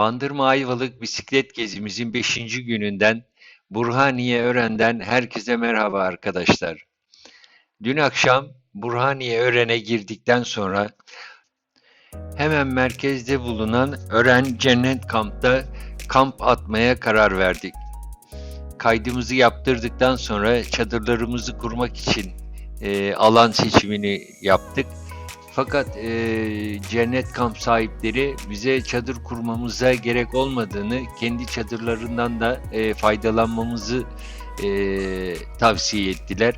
Bandırma Ayvalık bisiklet gezimizin 5. gününden Burhaniye Ören'den herkese merhaba arkadaşlar. Dün akşam Burhaniye Ören'e girdikten sonra hemen merkezde bulunan Ören Cennet Kamp'ta kamp atmaya karar verdik. Kaydımızı yaptırdıktan sonra çadırlarımızı kurmak için e, alan seçimini yaptık. Fakat e, cennet kamp sahipleri bize çadır kurmamıza gerek olmadığını, kendi çadırlarından da e, faydalanmamızı e, tavsiye ettiler.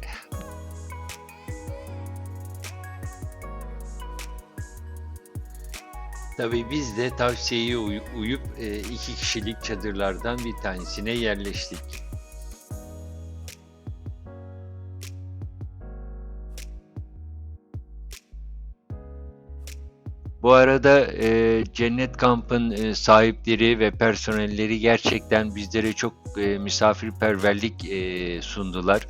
Tabii biz de tavsiyeye uy- uyup e, iki kişilik çadırlardan bir tanesine yerleştik. Bu arada e, Cennet Kamp'ın e, sahipleri ve personelleri gerçekten bizlere çok e, misafirperverlik e, sundular.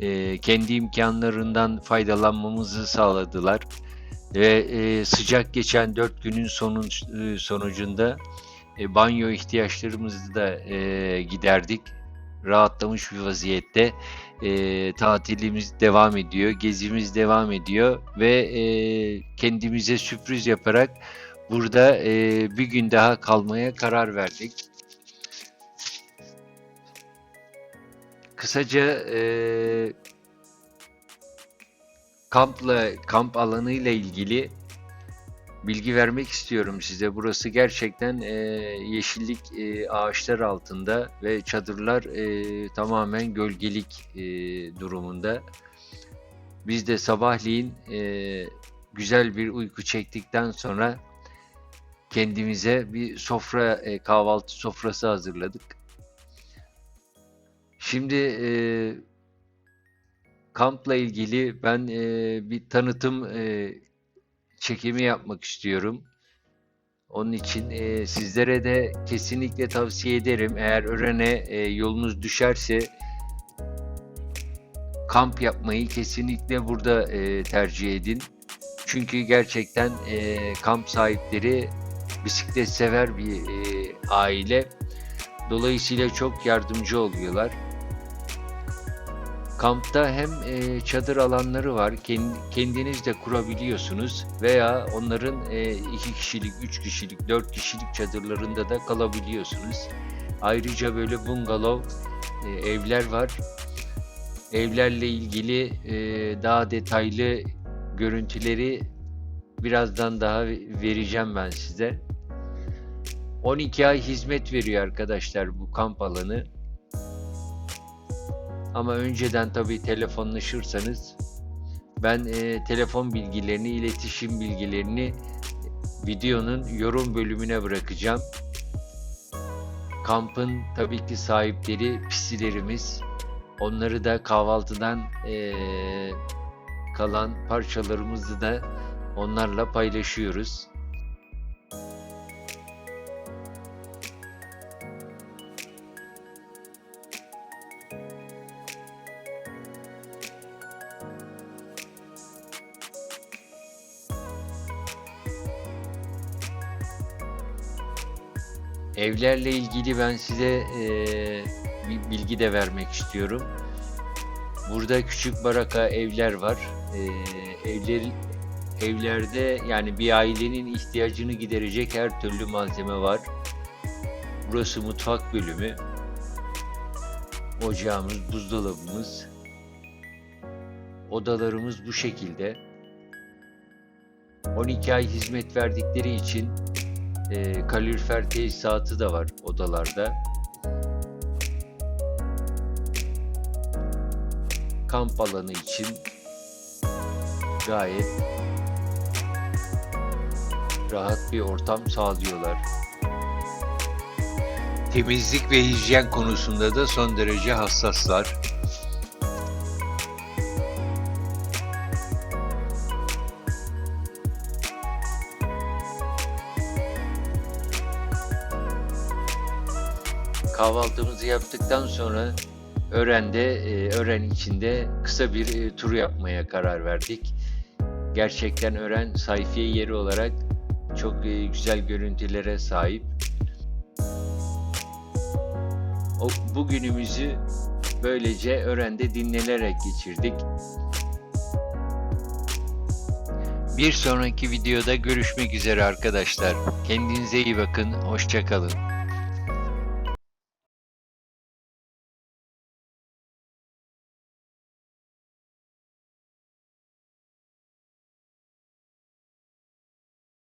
E, kendi imkanlarından faydalanmamızı sağladılar ve e, sıcak geçen dört günün sonun, e, sonucunda e, banyo ihtiyaçlarımızı da e, giderdik. Rahatlamış bir vaziyette e, tatilimiz devam ediyor, gezimiz devam ediyor ve e, kendimize sürpriz yaparak burada e, bir gün daha kalmaya karar verdik. Kısaca e, kampla kamp alanı ile ilgili bilgi vermek istiyorum size. Burası gerçekten e, yeşillik e, ağaçlar altında ve çadırlar e, tamamen gölgelik e, durumunda. Biz de sabahleyin e, güzel bir uyku çektikten sonra kendimize bir sofra e, kahvaltı sofrası hazırladık. Şimdi e, kampla ilgili ben e, bir tanıtım e, çekimi yapmak istiyorum. Onun için e, sizlere de kesinlikle tavsiye ederim. Eğer Ören'e e, yolunuz düşerse kamp yapmayı kesinlikle burada e, tercih edin. Çünkü gerçekten e, kamp sahipleri bisiklet sever bir e, aile. Dolayısıyla çok yardımcı oluyorlar. Kampta hem e, çadır alanları var, kendiniz de kurabiliyorsunuz veya onların e, iki kişilik, üç kişilik, dört kişilik çadırlarında da kalabiliyorsunuz. Ayrıca böyle bungalov e, evler var. Evlerle ilgili e, daha detaylı görüntüleri birazdan daha vereceğim ben size. 12 ay hizmet veriyor arkadaşlar bu kamp alanı. Ama önceden tabii telefonlaşırsanız ben e, telefon bilgilerini, iletişim bilgilerini videonun yorum bölümüne bırakacağım. Kampın tabii ki sahipleri pisilerimiz. Onları da kahvaltıdan e, kalan parçalarımızı da onlarla paylaşıyoruz. Evlerle ilgili ben size e, bir bilgi de vermek istiyorum. Burada küçük baraka evler var. E, evler evlerde yani bir ailenin ihtiyacını giderecek her türlü malzeme var. Burası mutfak bölümü. Ocağımız, buzdolabımız. Odalarımız bu şekilde. 12 ay hizmet verdikleri için e, kalorifer tesisatı da var odalarda. Kamp alanı için gayet rahat bir ortam sağlıyorlar. Temizlik ve hijyen konusunda da son derece hassaslar. Kahvaltımızı yaptıktan sonra Ören'de, e, Ören içinde kısa bir e, tur yapmaya karar verdik. Gerçekten Ören sayfiye yeri olarak Çok e, güzel görüntülere sahip. O, bugünümüzü böylece Ören'de dinlenerek geçirdik. Bir sonraki videoda görüşmek üzere arkadaşlar. Kendinize iyi bakın. Hoşçakalın.